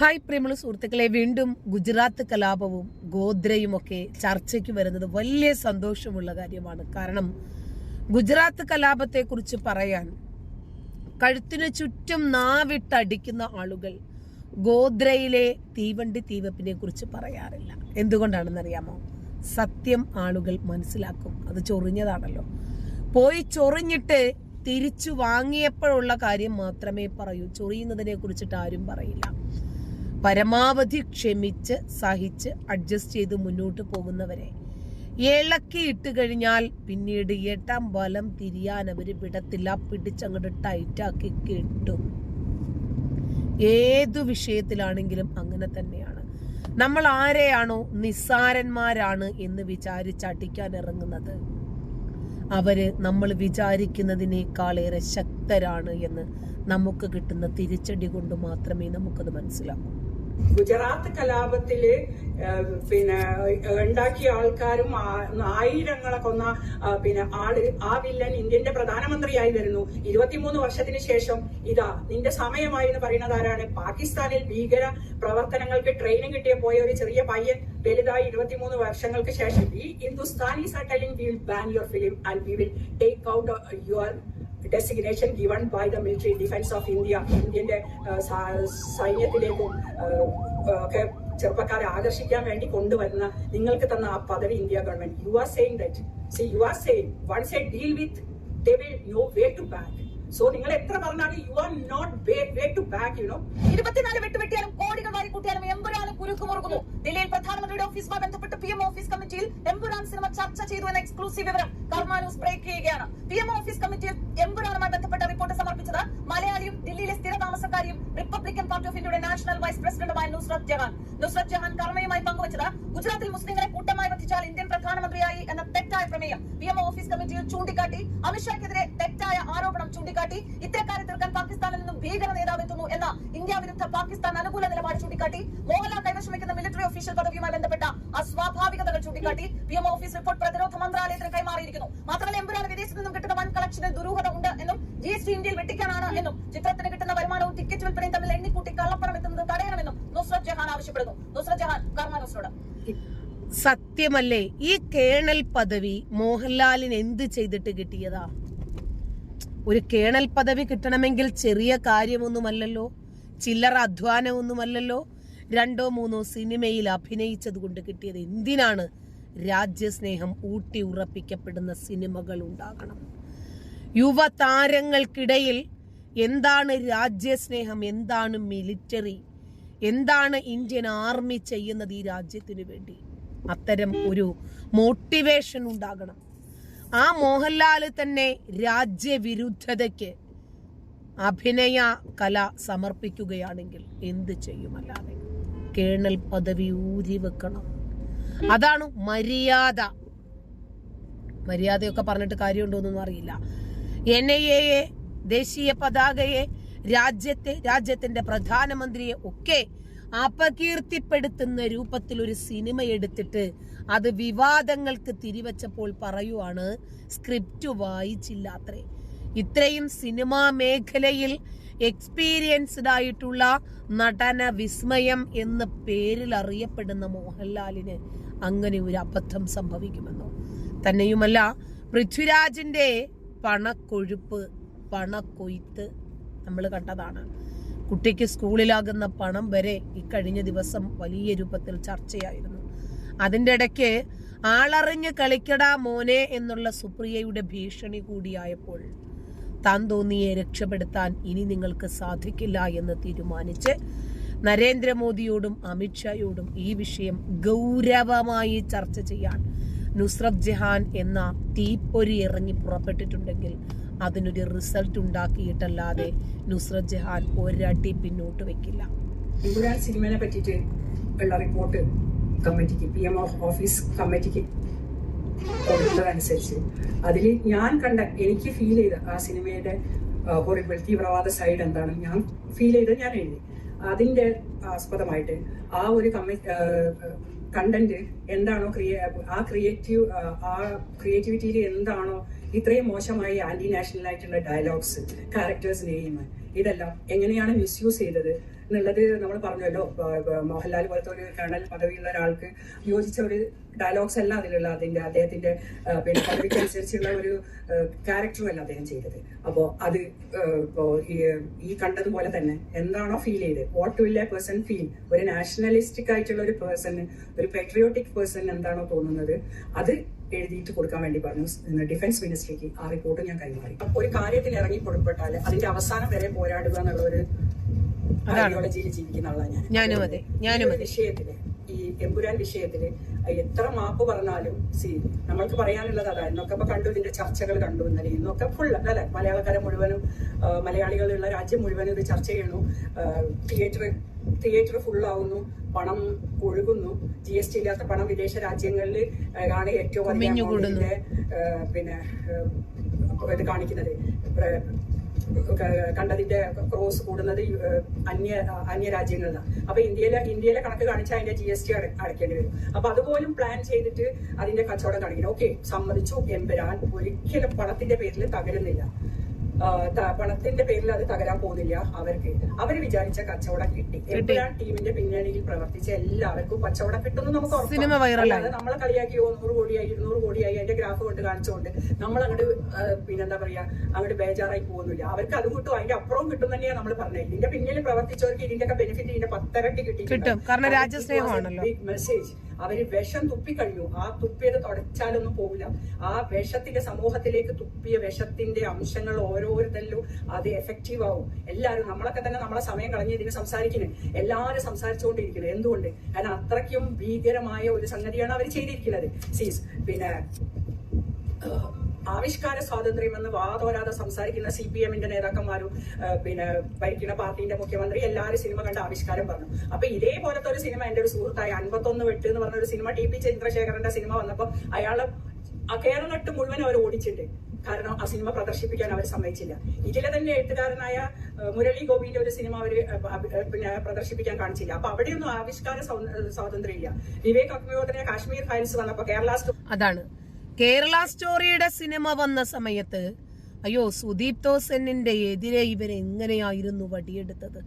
Hi പ്രിയമുള്ള സുഹൃത്തുക്കളെ വീണ്ടും ഗുജറാത്ത് കലാപവും ഗോദ്രയും ഒക്കെ ചർച്ചയ്ക്ക് വരുന്നത് വലിയ സന്തോഷമുള്ള കാര്യമാണ്. കാരണം ഗുജറാത്ത് കലാപത്തെ കുറിച്ച് പറയാൻ കഴുത്തിനു ചുറ്റും നാവിട്ടടിക്കുന്ന ആളുകൾ ഗോദ്രയിലെ തീവണ്ടി തീവപ്പിനെ കുറിച്ച് പറയാറില്ല. എന്തുകൊണ്ടാണെന്നറിയാമോ? സത്യം ആളുകൾ മനസ്സിലാക്കും. അത് ചൊറിഞ്ഞതാണല്ലോ. പോയി ചൊറിഞ്ഞിട്ട് തിരിച്ചു വാങ്ങിയപ്പോഴുള്ള കാര്യം മാത്രമേ പറയൂ. ചൊറിയുന്നതിനെ കുറിച്ചിട്ട് ആരും പറയില്ല. പരമാവധി ക്ഷമിച്ച് സഹിച്ച് അഡ്ജസ്റ്റ് ചെയ്ത് മുന്നോട്ട് പോകുന്നവരെ. ഇളക്കി ഇട്ട് കഴിഞ്ഞാൽ പിന്നീട് എട്ടാം ബലം തിരിയാൻ അവർ വിടത്തില്ല. പിടിച്ചങ്ങോട്ട് ടൈറ്റാക്കി കിട്ടും. ഏതു വിഷയത്തിലാണെങ്കിലും അങ്ങനെ തന്നെയാണ്. നമ്മൾ ആരെയാണോ നിസ്സാരന്മാരാണ് എന്ന് വിചാരിച്ച് അടിക്കാൻ ഇറങ്ങുന്നത്. അവർ നമ്മൾ വിചാരിക്കുന്നതിനേക്കാൾ ഏറെ ശക്തരാണ് എന്ന് നമുക്ക് കിട്ടുന്ന തിരിച്ചടി കൊണ്ട് മാത്രമേ നമുക്കത് മനസ്സിലാക്കൂ. ഗുജറാത്ത് കലാപത്തിൽ പിന്നെ ഉണ്ടാക്കിയ ആൾക്കാരും ആയിരങ്ങളെ കൊന്ന പിന്നെ ആൾ ആ വില്ലൻ ഇന്ത്യന്റെ പ്രധാനമന്ത്രിയായി വരുന്നു. ഇരുപത്തിമൂന്ന് വർഷത്തിന് ശേഷം ഇതാ നിന്റെ സമയമായി എന്ന് പറയുന്നത് ആരാണ്? പാകിസ്ഥാനിൽ ഭീകര പ്രവർത്തനങ്ങൾക്ക് ട്രെയിനിങ് കിട്ടിയ പോയ ഒരു ചെറിയ പയ്യൻ വലുതായി ഇരുപത്തിമൂന്ന് വർഷങ്ങൾക്ക് ശേഷം. ഈ Hindustani are will ban your film and we will take out your designation given by the military defence of India ഇന്ത്യന്റെ സൈന്യത്തിലേക്കും ഒക്കെ ചെറുപ്പക്കാരെ ആകർഷിക്കാൻ വേണ്ടി കൊണ്ടുവരുന്ന നിങ്ങൾക്ക് തന്ന ആ പദവി India government. You are saying that see you are saying once a deal with they will no way to back so നിങ്ങൾ എത്ര പറഞ്ഞാലും you are not way to back you know ഇരുപത്തിനാല് വെട്ടുവെട്ടിയാലും കോടികൾ വാരി കൂട്ടിയാലും എമ്പുരാനും കുരുക്കുമുറുകുന്നു ദില്ലിയിൽ പ്രധാനമന്ത്രിയുടെ ഓഫീസുമായി ബന്ധപ്പെട്ട് പി എം ഓഫീസ് കമ്മിറ്റിയിൽ എമ്പുരാൻ സിനിമ ചർച്ച ചെയ്തു എന്ന എക്സ്ക്ലൂസീവ് വിവരം കർമാനൂസ് ബ്രേക്ക് ചെയ്യുകയാണ്. പി എം ഓഫീസ് കമ്മിറ്റിയിൽ എമ്പുരാനുമായി ബന്ധപ്പെട്ട റിപ്പോർട്ട് സമർപ്പിച്ചത് മലയാളിയും ദില്ലിയിലെ സ്ഥിര താമസക്കാരിയും റിപ്പബ്ലിക്കൻ പാർട്ടി ഓഫ് ഇന്ത്യയുടെ നാഷണൽ വൈസ് പ്രസിഡന്റുമായ നുസ്രത് ജഹാൻ. നുസ്രത് ജഹാൻ കർമ്മയുമായി പങ്കുവച്ചത് ഗുജറാത്തിൽ മുസ്ലിങ്ങളെ കൂട്ടമായി വധിച്ചാൽ ഇന്ത്യൻ പ്രധാനമന്ത്രിയായി എന്ന തെറ്റായ പ്രമേയം പി എം ഓഫീസ് കമ്മിറ്റിയിൽ ചൂണ്ടിക്കാട്ടി. അമിത്ഷായ്ക്കെതിരെ തെറ്റായ ആരോപണം ചൂണ്ടിക്കാട്ടി. ഇത്തരക്കാരെ തീർക്കാൻ പാകിസ്ഥാനിൽ നിന്നും ഭീകര നേതാവ് എത്തുന്നു എന്ന ഇന്ത്യ വിരുദ്ധ പാകിസ്ഥാൻ അനുകൂല നിലപാട് ചൂണ്ടിക്കാട്ടി. മോഹൻലാൽ കൈവശം വയ്ക്കുന്ന മിലിറ്ററി ഒഫീഷ്യൽ പദവിയുമായി ബന്ധപ്പെട്ട അസ്വാഭാവികതകൾ ചൂണ്ടിക്കാട്ടി. പി എം ഓഫീസ് റിപ്പോർട്ട് പ്രതിരോധ മന്ത്രാലയത്തിന് കൈമാറിയിരിക്കുന്നു. മാത്രമല്ല എമ്പുരാൻ വിദേശത്ത് നിന്നും കിട്ടുന്ന വൻ കളക്ഷന് ദുരൂഹത ഉണ്ട് എന്നും ജി എസ് ടി ഇന്ത്യയിൽ വെട്ടിക്കാനാണ് എന്നും ചിത്രത്തിന് കിട്ടുന്ന വരുമാനവും ടിക്കറ്റ് വിൽപ്പനയും തമ്മിൽ എണ്ണിക്കൂട്ടി കള്ളപ്പണം എത്തുന്നത് തടയണമെന്നും നുസ്രത് ജഹാൻ ആവശ്യപ്പെടുന്നു. നുസ്രത് ജഹാൻ കർമ്മ ന്യൂസിനോട്. സത്യമല്ലേ? ഈ കേണൽ പദവി മോഹൻലാലിന് എന്ത് ചെയ്തിട്ട് കിട്ടിയതാ? ഒരു കേണൽ പദവി കിട്ടണമെങ്കിൽ ചെറിയ കാര്യമൊന്നുമല്ലല്ലോ? ചില്ലറ അധ്വാനമൊന്നുമല്ലല്ലോ? രണ്ടോ മൂന്നോ സിനിമയിൽ അഭിനയിച്ചത് കൊണ്ട് കിട്ടിയത് എന്തിനാണ് രാജ്യസ്നേഹം ഊട്ടി ഉറപ്പിക്കപ്പെടുന്ന സിനിമകൾ ഉണ്ടാകണം? യുവതാരങ്ങൾക്കിടയിൽ എന്താണ് രാജ്യസ്നേഹം? എന്താണ് മിലിറ്ററി? എന്താണ് ഇന്ത്യൻ ആർമി ചെയ്യുന്നത് ഈ രാജ്യത്തിനു വേണ്ടി? അത്തരം ഒരു മോട്ടിവേഷൻ ഉണ്ടാകണം. ആ മോഹൻലാൽ തന്നെ രാജ്യവിരുദ്ധതയ്ക്ക് അഭിനയ കല സമർപ്പിക്കുകയാണെങ്കിൽ എന്ത് ചെയ്യുമല്ലാതെ? കേണൽ പദവി ഊരി വെക്കണം. അതാണ് മര്യാദ. മര്യാദയൊക്കെ പറഞ്ഞിട്ട് കാര്യമുണ്ടോന്നൊന്നും അറിയില്ല. എൻ ഐ എയെ ദേശീയ പതാകയെ രാജ്യത്തെ രാജ്യത്തിന്റെ പ്രധാനമന്ത്രിയെ ഒക്കെ അപകീർത്തിപ്പെടുത്തുന്ന രൂപത്തിൽ ഒരു സിനിമ എടുത്തിട്ട് അത് വിവാദങ്ങൾക്ക് തിരിവച്ചപ്പോൾ പറയുവാണ് സ്ക്രിപ്റ്റ് വായിച്ചില്ലാത്രേ ഇത്രയും സിനിമാ മേഖലയിൽ എക്സ്പീരിയൻസ്ഡ് ആയിട്ടുള്ള നടന വിസ്മയം എന്ന പേരിൽ അറിയപ്പെടുന്ന മോഹൻലാലിന് അങ്ങനെ ഒരു അബദ്ധം സംഭവിക്കുമെന്നോ? തന്നെയുമല്ല പൃഥ്വിരാജിന്റെ പണക്കൊഴുപ്പ് പണക്കൊയ്ത്ത് നമ്മൾ കണ്ടതാണ്. കുട്ടിക്ക് സ്കൂളിലാകുന്ന പണം വരെ ഇക്കഴിഞ്ഞ ദിവസം വലിയ രൂപത്തിൽ ചർച്ചയായിരുന്നു. അതിന്റെ ഇടയ്ക്ക് ആളറിഞ്ഞ് കളിക്കടാ മോനെ എന്നുള്ള സുപ്രിയയുടെ ഭീഷണി കൂടിയായപ്പോൾ താൻ തോന്നിയെ രക്ഷപ്പെടുത്താൻ ഇനി നിങ്ങൾക്ക് സാധിക്കില്ല എന്ന് തീരുമാനിച്ച് നരേന്ദ്രമോദിയോടും അമിത്ഷായോടും ഈ വിഷയം ഗൗരവമായി ചർച്ച ചെയ്യാൻ നുസ്രത് ജഹാൻ എന്ന തീപ്പൊരി ഇറങ്ങി പുറപ്പെട്ടിട്ടുണ്ടെങ്കിൽ അതിനൊരു റിസൾട്ട് ഉണ്ടാക്കിയിട്ടല്ലാതെ നുസ്രത് ജഹാൻ ഒരടി പിന്നോട്ട് വെക്കില്ല. സിനിമനെ പറ്റിയിട്ട് റിപ്പോർട്ട് കമ്മിറ്റിക്ക് പി എം ഓഫീസ് കമ്മിറ്റിക്ക് കൊടുത്തതനുസരിച്ച്. അതിൽ ഞാൻ കണ്ട എനിക്ക് ഫീൽ ചെയ്ത ആ സിനിമയുടെ ഹൊറിബിൾ തീവ്രവാദ സൈഡ് എന്താണ് ഞാൻ ഫീൽ ചെയ്ത് ഞാൻ എഴുതി. അതിന്റെ ആസ്പദമായിട്ട് ആ ഒരു കമ്മി കണ്ടന്റ് എന്താണോ ക്രിയ ആ ക്രിയേറ്റീവ് ആ ക്രിയേറ്റിവിറ്റിയിൽ എന്താണോ ഇത്രയും മോശമായി ആന്റി നാഷണൽ ആയിട്ടുള്ള ഡയലോഗ്സ് ക്യാരക്ടേഴ്സ് നെയിം ഇതെല്ലാം എങ്ങനെയാണ് മിസ്യൂസ് ചെയ്തത്? എന്നുള്ളത് നമ്മൾ പറഞ്ഞല്ലോ മോഹൻലാൽ പോലത്തെ ഒരു കേണൽ പദവിയുള്ള ഒരാൾക്ക് യോജിച്ച ഒരു ഡയലോഗ്സ് അല്ല അതിലുള്ള അതിന്റെ അദ്ദേഹത്തിന്റെ പിന്നെ പദവിക്ക് അനുസരിച്ചുള്ള ഒരു ക്യാരക്ടറും അല്ല അദ്ദേഹം ചെയ്തത്. അപ്പോ അത് ഈ കണ്ടതുപോലെ തന്നെ എന്താണോ ഫീൽ ചെയ്ത് what will a person feel ഒരു നാഷണലിസ്റ്റിക് ആയിട്ടുള്ള ഒരു പേഴ്സൺ ഒരു പെട്രിയോട്ടിക് പേഴ്സൺ എന്താണോ തോന്നുന്നത് അത് എഴുതിയിട്ട് കൊടുക്കാൻ വേണ്ടി പറഞ്ഞു. ഡിഫൻസ് മിനിസ്ട്രിക്ക് ആ റിപ്പോർട്ട് ഞാൻ കൈമാറി. ഒരു കാര്യത്തിൽ ഇറങ്ങി പുറപ്പെട്ടാൽ അതിന്റെ അവസാനം വരെ പോരാടുക എന്നുള്ള ഒരു ഐഡിയോളജിയിൽ ജീവിക്കുന്ന ആളാണ് ഞാൻ. ഞാനും അതെ. ഞാനും ഈ ഒരു അതെ. വിഷയത്തിൽ ഈ എമ്പുരാൻ വിഷയത്തിൽ എത്ര മാപ്പ് പറഞ്ഞാലും സി നമ്മൾക്ക് പറയാനുള്ളത് അതാ. ഇന്നൊക്കെ ഇപ്പൊ കണ്ടു ഇതിന്റെ ചർച്ചകൾ കണ്ടു ഇന്നലെ. ഇന്നൊക്കെ ഫുൾ അല്ലെ മലയാളക്കാരെ മുഴുവനും മലയാളികളുള്ള രാജ്യം മുഴുവനും ഇത് ചർച്ച ചെയ്യണു തിയേറ്റർ തിയേറ്റർ ഫുള്ളാവുന്നു പണം ഒഴുകുന്നു. ജി എസ് ടി ഇല്ലാത്ത പണം വിദേശ രാജ്യങ്ങളിൽ ആണ് ഏറ്റവും അധികം പിന്നെ ഇത് കാണിക്കുന്നത്. കണ്ടതിന്റെ ക്രോസ് കൂടുന്നത് അന്യ അന്യ രാജ്യങ്ങളിലാണ്. അപ്പൊ ഇന്ത്യയിലെ ഇന്ത്യയിലെ കണക്ക് കാണിച്ചാൽ അതിന്റെ ജി എസ് ടി അടയ്ക്കേണ്ടി വരും. അപ്പൊ അതുപോലും പ്ലാൻ ചെയ്തിട്ട് അതിന്റെ കച്ചവടം കാണിക്കണം ഓക്കെ സമ്മതിച്ചു എമ്പരാൻ ഒരിക്കലും പണത്തിന്റെ പേരിൽ തകരുന്നില്ല. പണത്തിന്റെ പേരിൽ അത് തകരാൻ പോകുന്നില്ല അവർക്ക്. അവർ വിചാരിച്ച കച്ചവടം കിട്ടി. എപ്പോഴാണ് ടീമിന്റെ പിന്നണിയിൽ പ്രവർത്തിച്ച എല്ലാവർക്കും കച്ചവടം കിട്ടുന്നു നമുക്ക്. സിനിമ വൈറലാണ് നമ്മളെ കളിയാക്കിയോ നൂറ് കോടിയായി ഇരുന്നൂറ് കോടിയായി അതിന്റെ ഗ്രാഫ് കൊണ്ട് കാണിച്ചുകൊണ്ട് നമ്മൾ അങ്ങോട്ട് പിന്നെന്താ പറയാ അങ്ങോട്ട് ബേജാറായി പോകുന്നില്ല. അവർക്ക് അത് കിട്ടും അതിന്റെ അപ്പുറവും കിട്ടും തന്നെയാ നമ്മൾ പറഞ്ഞത്. ഇതിന്റെ പിന്നിൽ പ്രവർത്തിച്ചവർക്ക് ഇതിന്റെ ഒക്കെ ബെനിഫിറ്റ് ഇതിന്റെ പത്തരട്ടി കിട്ടി. കാരണം രാജ്യസ്നേഹമാണല്ലോ. മെസ്സേജ് അവർ വിഷം തുപ്പിക്കഴിഞ്ഞു ആ തുപ്പിയത് തുടച്ചാലൊന്നും പോകില്ല ആ വിഷത്തിന്റെ സമൂഹത്തിലേക്ക് തുപ്പിയ വിഷത്തിന്റെ അംശങ്ങൾ ഓരോരുത്തരിലും അത് എഫക്റ്റീവ് ആവും. എല്ലാവരും നമ്മളൊക്കെ തന്നെ നമ്മളെ സമയം കളഞ്ഞ് ഇതിന് സംസാരിക്കുന്നത് എല്ലാവരും സംസാരിച്ചുകൊണ്ടിരിക്കുന്നത് എന്തുകൊണ്ട്? കാരണം അത്രയ്ക്കും ഭീകരമായ ഒരു സംഗതിയാണ് അവർ ചെയ്തിരിക്കുന്നത്. സീസ് പിന്നെ ആവിഷ്കാര സ്വാതന്ത്ര്യം എന്ന് വാതോരാതെ സംസാരിക്കുന്ന സി പി എമ്മിന്റെ നേതാക്കന്മാരും പിന്നെ ഭരിക്കുന്ന പാർട്ടിന്റെ മുഖ്യമന്ത്രി എല്ലാവരും സിനിമ കണ്ട് ആവിഷ്കാരം പറഞ്ഞു. അപ്പൊ ഇതേപോലത്തെ ഒരു സിനിമ എന്റെ ഒരു സുഹൃത്തായി അൻപത്തൊന്ന് വെട്ട് എന്ന് പറഞ്ഞ ഒരു സിനിമ ടി പി ചന്ദ്രശേഖരന്റെ സിനിമ വന്നപ്പോ അയാളെ കേരളട്ട് മുഴുവൻ അവർ ഓടിച്ചിട്ട്. കാരണം ആ സിനിമ പ്രദർശിപ്പിക്കാൻ അവർ സമ്മതിച്ചില്ല. ഇതിലെ തന്നെ എഴുത്തുകാരനായ മുരളി ഗോപിന്റെ ഒരു സിനിമ അവർ പിന്നെ പ്രദർശിപ്പിക്കാൻ കാണിച്ചില്ല. അപ്പൊ അവിടെയൊന്നും ആവിഷ്കാര സ്വാ- സ്വാതന്ത്ര്യം ഇല്ല വിവേക് അഗ്നിഹോത്രയെ കാശ്മീർ ഫയൽസ് വന്നപ്പോ കേരള അതാണ്. കേരള സ്റ്റോറിയുടെ സിനിമ വന്ന സമയത്ത് അയ്യോ സുദീപ് തോസെന്നിന്റെ എതിരെ ഇവർ എങ്ങനെയായിരുന്നു വടിയെടുത്തത്?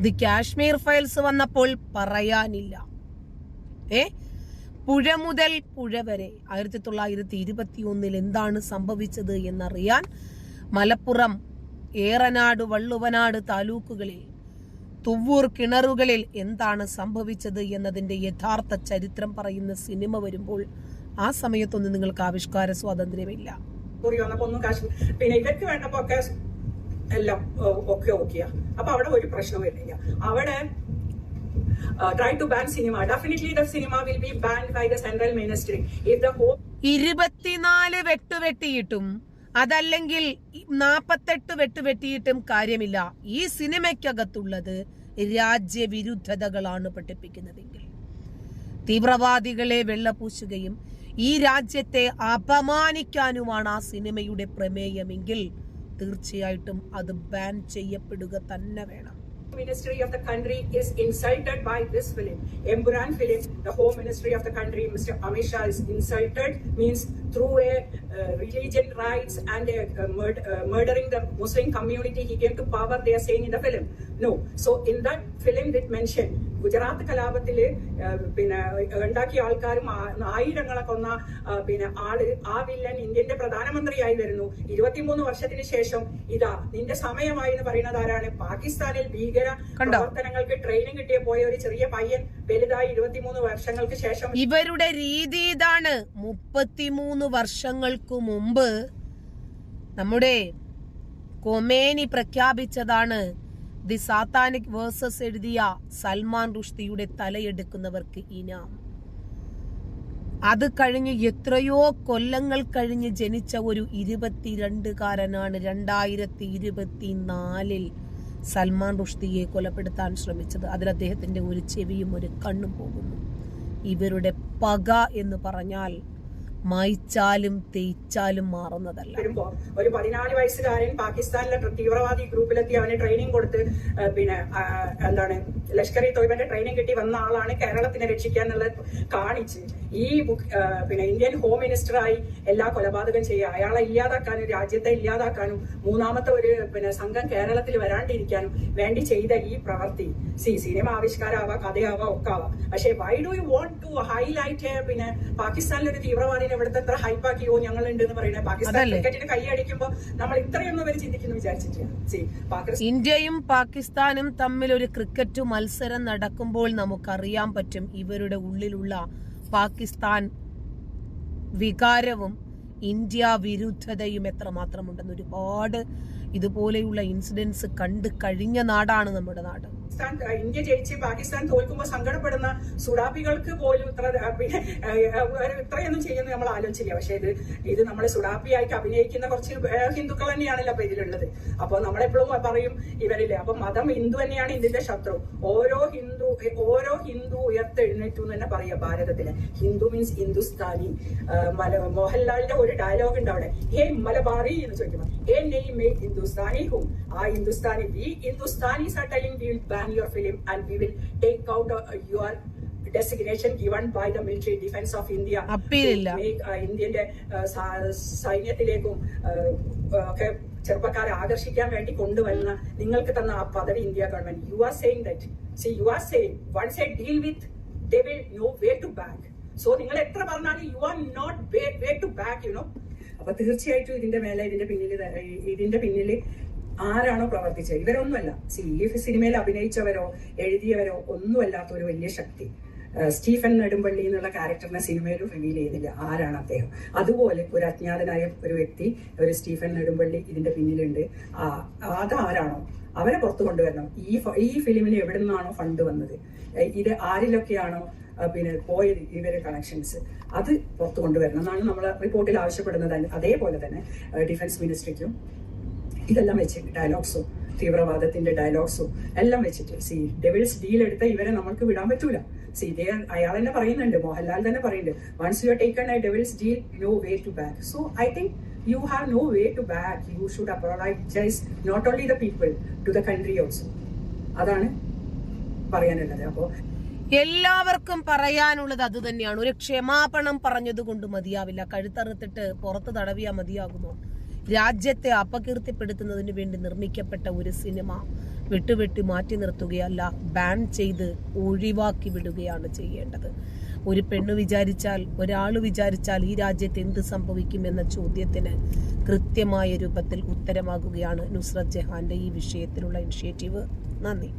ദി കാശ്മീർ ഫയൽസ് വന്നപ്പോൾ പറയാനില്ല. ഏ? പുഴ മുതൽ പുഴ വരെ ആയിരത്തി തൊള്ളായിരത്തി ഇരുപത്തി ഒന്നിൽ എന്താണ് സംഭവിച്ചത് എന്നറിയാൻ മലപ്പുറം ഏറനാട് വള്ളുവനാട് താലൂക്കുകളിൽ തുവ്വൂർ കിണറുകളിൽ എന്താണ് സംഭവിച്ചത് എന്നതിന്റെ യഥാർത്ഥ ചരിത്രം പറയുന്ന സിനിമ വരുമ്പോൾ ആ സമയത്തൊന്നും നിങ്ങൾക്ക് ആവിഷ്കാര സ്വാതന്ത്ര്യമില്ല. ഒന്നും കാശ് പിന്നെ ഇവർക്ക് വേണ്ടപ്പോ ഒക്കെ എല്ലാം ഒക്കെ ഓക്കെയാ അപ്പൊ അവിടെ ഒരു പ്രശ്നം വരുന്നില്ല അവിടെ try to ban cinema definitely the cinema will be ban by the central ministry if the home ഇരുപത്തിനാല് വെട്ടുവെട്ടിയിട്ടും അതല്ലെങ്കിൽ നാപ്പത്തെട്ട് വെട്ടുവെട്ടിയിട്ടും കാര്യമില്ല. ഈ സിനിമയ്ക്കകത്തുള്ളത് രാജ്യവിരുദ്ധതകളാണ് പഠിപ്പിക്കുന്നതെങ്കിൽ. തീവ്രവാദികളെ വെള്ളപൂശുകയും ഈ രാജ്യത്തെ അപമാനിക്കാനുമാണ് ആ സിനിമയുടെ പ്രമേയമെങ്കിൽ തീർച്ചയായിട്ടും അത് ബാൻ ചെയ്യപ്പെടുക തന്നെ വേണം ministry of the country is insulted by this film. Emburan film, the home ministry of the country, Mr. Amisha is insulted, means through a uh, religion rights and a, a murd- uh, murdering the Muslim community, he came to power, they are saying in the film. No. So in that film did mention Gujarat കലാപത്തിൽ പിന്നെ ഉണ്ടാക്കിയ ആൾക്കാരും ആയിരങ്ങളെ കൊന്ന പിന്നെ ആൾ ആ villain ഇന്ത്യന്റെ പ്രധാനമന്ത്രിയായി വരുന്നു. ഇരുപത്തിമൂന്ന് വർഷത്തിന് ശേഷം ഇതാ നിന്റെ സമയമായി എന്ന് പറയുന്നത് ആരാണ്? പാകിസ്ഥാനിൽ ഭീകര പ്രവർത്തനങ്ങൾക്ക് ട്രെയിനിങ് കിട്ടിയ പോയ ഒരു ചെറിയ പയ്യൻ വലുതായി ഇരുപത്തിമൂന്ന് വർഷങ്ങൾക്ക് ശേഷം ഇവരുടെ രീതി ഇതാണ്. മുപ്പത്തിമൂന്ന് വർഷങ്ങൾക്ക് മുമ്പ് നമ്മുടെ കൊമേനി പ്രഖ്യാപിച്ചതാണ് ദി സാത്താനിക് വേഴ്സസ് എഴുതിയ സൽമാൻ റുഷ്ദിയുടെ തലയെടുക്കുന്നവർക്ക് ഇനാം. അത് കഴിഞ്ഞ് എത്രയോ കൊല്ലങ്ങൾ കഴിഞ്ഞ് ജനിച്ച ഒരു ഇരുപത്തിരണ്ടുകാരനാണ് രണ്ടായിരത്തി ഇരുപത്തിനാലിൽ സൽമാൻ റുഷ്ദിയെ കൊലപ്പെടുത്താൻ ശ്രമിച്ചത്. അതിൽ അദ്ദേഹത്തിന്റെ ഒരു ചെവിയും ഒരു കണ്ണും പോകുന്നു. ഇവരുടെ പക എന്ന് പറഞ്ഞാൽ മായ്ച്ചാലും തേച്ചാലും മാറുന്നതല്ല. വരുമ്പോ ഒരു പതിനാല് വയസ്സുകാരൻ പാകിസ്ഥാനിലെ തീവ്രവാദി ഗ്രൂപ്പിലെത്തി അവന് ട്രെയിനിങ് കൊടുത്ത് പിന്നെ എന്താണ് ലഷ്കർ ഇ തോയ്ബന്റെ ട്രെയിനിങ് കിട്ടി വന്ന ആളാണ് കേരളത്തിനെ രക്ഷിക്കാൻ എന്നുള്ളത് കാണിച്ച് ഈ പിന്നെ ഇന്ത്യൻ ഹോം മിനിസ്റ്ററായി എല്ലാ കൊലപാതകം ചെയ്യുക. അയാളെ ഇല്ലാതാക്കാനും രാജ്യത്തെ ഇല്ലാതാക്കാനും മൂന്നാമത്തെ ഒരു പിന്നെ സംഘം കേരളത്തിൽ വരാണ്ടിരിക്കാനും വേണ്ടി ചെയ്ത ഈ പ്രവൃത്തി സി സിനിമ ആവിഷ്കാരാവാം കഥയാവാം ഒക്കെ ആവാം പക്ഷേ why do you want to highlight പിന്നെ പാകിസ്ഥാനിൽ ഒരു തീവ്രവാദിനെ ഇവിടുത്തെ എത്ര ഓ ഞങ്ങൾ ഉണ്ട് എന്ന് പറയുന്നത് പാകിസ്ഥാൻ ക്രിക്കറ്റിന് ക്രിക്കറ്റിന് കൈയടിക്കുമ്പോൾ നമ്മൾ ഇത്രയൊന്നും അവർ ചിന്തിക്കുന്നു വിചാരിച്ചിട്ടില്ല. ഇന്ത്യയും പാകിസ്ഥാനും തമ്മിൽ ഒരു ക്രിക്കറ്റ് മത്സരം നടക്കുമ്പോൾ നമുക്കറിയാൻ പറ്റും ഇവരുടെ ഉള്ളിലുള്ള പാകിസ്ഥാൻ വികാരവും ഇന്ത്യ വിരുദ്ധതയും എത്രമാത്രമുണ്ടെന്ന്. ഒരുപാട് ഇതുപോലെയുള്ള ഇൻസിഡൻസ് കണ്ടു കഴിഞ്ഞ നാടാണ് നമ്മുടെ നാട്. പാകിസ്ഥാൻ ഇന്ത്യ ജയിച്ച് പാകിസ്ഥാൻ തോൽക്കുമ്പോൾ സങ്കടപ്പെടുന്ന സുഡാപ്പികൾക്ക് പോലും ഇത്ര പിന്നെ ഇത്രയൊന്നും ചെയ്യുന്നു നമ്മൾ ആലോചിച്ചില്ല. പക്ഷെ ഇത് ഇത് നമ്മൾ സുഡാപ്പിയായിട്ട് അഭിനയിക്കുന്ന കുറച്ച് ഹിന്ദുക്കൾ തന്നെയാണല്ലോ അപ്പൊ ഇതിലുള്ളത്. അപ്പൊ നമ്മളെപ്പോഴും പറയും ഇവരില്ലേ അപ്പൊ മതം ഹിന്ദു തന്നെയാണ് ഇതിന്റെ ശത്രു. ഓരോ ഹിന്ദു ഓരോ ഹിന്ദു ഉയർത്തെഴുന്നേറ്റു എന്ന് തന്നെ പറയാം ഭാരതത്തിൽ. ഹിന്ദു മീൻസ് ഹിന്ദുസ്ഥാനി. മോഹൻലാലിന്റെ ഒരു ഡയലോഗ് ഉണ്ട് അവിടെ. ഹേ മലബാറി എന്ന് ചോദിക്കുമ്പോൾ ഹേ നെയ് മേ ഹിന്ദുസ്ഥാനി ഹും. ആ Hindustani we Hindustani സട്ടലിംഗ് ban will your film and we will take out uh, your designation given by the military defence of India. ഇന്ത്യന്റെ സൈന്യത്തിലേക്കും ആഹ് ഒക്കെ ചെറുപ്പക്കാരെ ആകർഷിക്കാൻ വേണ്ടി കൊണ്ടുവരുന്ന നിങ്ങൾക്ക് തന്ന ആ പദവി India government. You are saying that see you are saying once a deal with they will no way to back so നിങ്ങൾ എത്ര പറഞ്ഞാലും you are not way to back you no അപ്പൊ തീർച്ചയായിട്ടും ഇതിന്റെ മേലെ ഇതിന്റെ പിന്നിൽ ഇതിന്റെ പിന്നിൽ ആരാണോ പ്രവർത്തിച്ചത്? ഇവരൊന്നുമല്ല. സി ഈ സിനിമയിൽ അഭിനയിച്ചവരോ എഴുതിയവരോ ഒന്നുമല്ലാത്ത ഒരു വലിയ ശക്തി. സ്റ്റീഫൻ നെടുമ്പള്ളി എന്നുള്ള ക്യാരക്ടറിനെ സിനിമയിൽ റിവീൽ ചെയ്തില്ല. ആരാണ് അദ്ദേഹം? അതുപോലെ ഒരു അജ്ഞാതനായ ഒരു വ്യക്തി ഒരു സ്റ്റീഫൻ നെടുമ്പള്ളി ഇതിന്റെ പിന്നിലുണ്ട്. ആ അതാരാണോ? അവരെ പുറത്തു കൊണ്ടുവരണം. ഈ ഈ ഫിലിമിന് എവിടെ നിന്നാണോ ഫണ്ട് വന്നത് ഇത് ആരിലൊക്കെയാണോ പിന്നെ പോയത് ഇവരെ കണക്ഷൻസ് അത് പുറത്തു കൊണ്ടുവരണം എന്നാണ് നമ്മൾ റിപ്പോർട്ടിൽ ആവശ്യപ്പെടുന്നത്. അതേപോലെ തന്നെ ഡിഫൻസ് മിനിസ്ട്രിക്കും ഇതെല്ലാം വെച്ച് ഡയലോഗ്സും തീവ്രവാദത്തിന്റെ ഡയലോഗ്സും എല്ലാം വെച്ചിട്ട്. സി ഡെവിൾസ് ഡീൽ എടുത്ത ഇവരെ നമ്മൾക്ക് വിടാൻ പറ്റൂല. സി ഇതേ അയാൾ തന്നെ പറയുന്നുണ്ട് മോഹൻലാൽ തന്നെ പറയുന്നുണ്ട്. Once you are taken a devil's deal no way to back so I think you have no way to back you should apologise not only the people to the country also അതാണ് പറയാനുള്ളത്. അപ്പോ എല്ലാവർക്കും പറയാനുള്ളത് അത് തന്നെയാണ്. ഒരു ക്ഷമാപണം പറഞ്ഞത് കൊണ്ട് മതിയാവില്ല. കഴുത്തറുത്തിട്ട് പുറത്ത് തടവിയാ മതിയാകുമോ രാജ്യത്തെ അപകീർത്തിപ്പെടുത്തുന്നതിന് വേണ്ടി നിർമ്മിക്കപ്പെട്ട ഒരു സിനിമ വെട്ടുവെട്ടി മാറ്റി നിർത്തുകയല്ല ബാൻ ചെയ്ത് ഒഴിവാക്കി വിടുകയാണ് ചെയ്യേണ്ടത്. ഒരു പെണ്ണ് വിചാരിച്ചാൽ ഒരാൾ വിചാരിച്ചാൽ ഈ രാജ്യത്ത് എന്ത് സംഭവിക്കും എന്ന ചോദ്യത്തിന് കൃത്യമായ രൂപത്തിൽ ഉത്തരമാകുകയാണ് നുസ്രത് ജഹാന്റെ ഈ വിഷയത്തിലുള്ള ഇനിഷ്യേറ്റീവ് നന്ദി.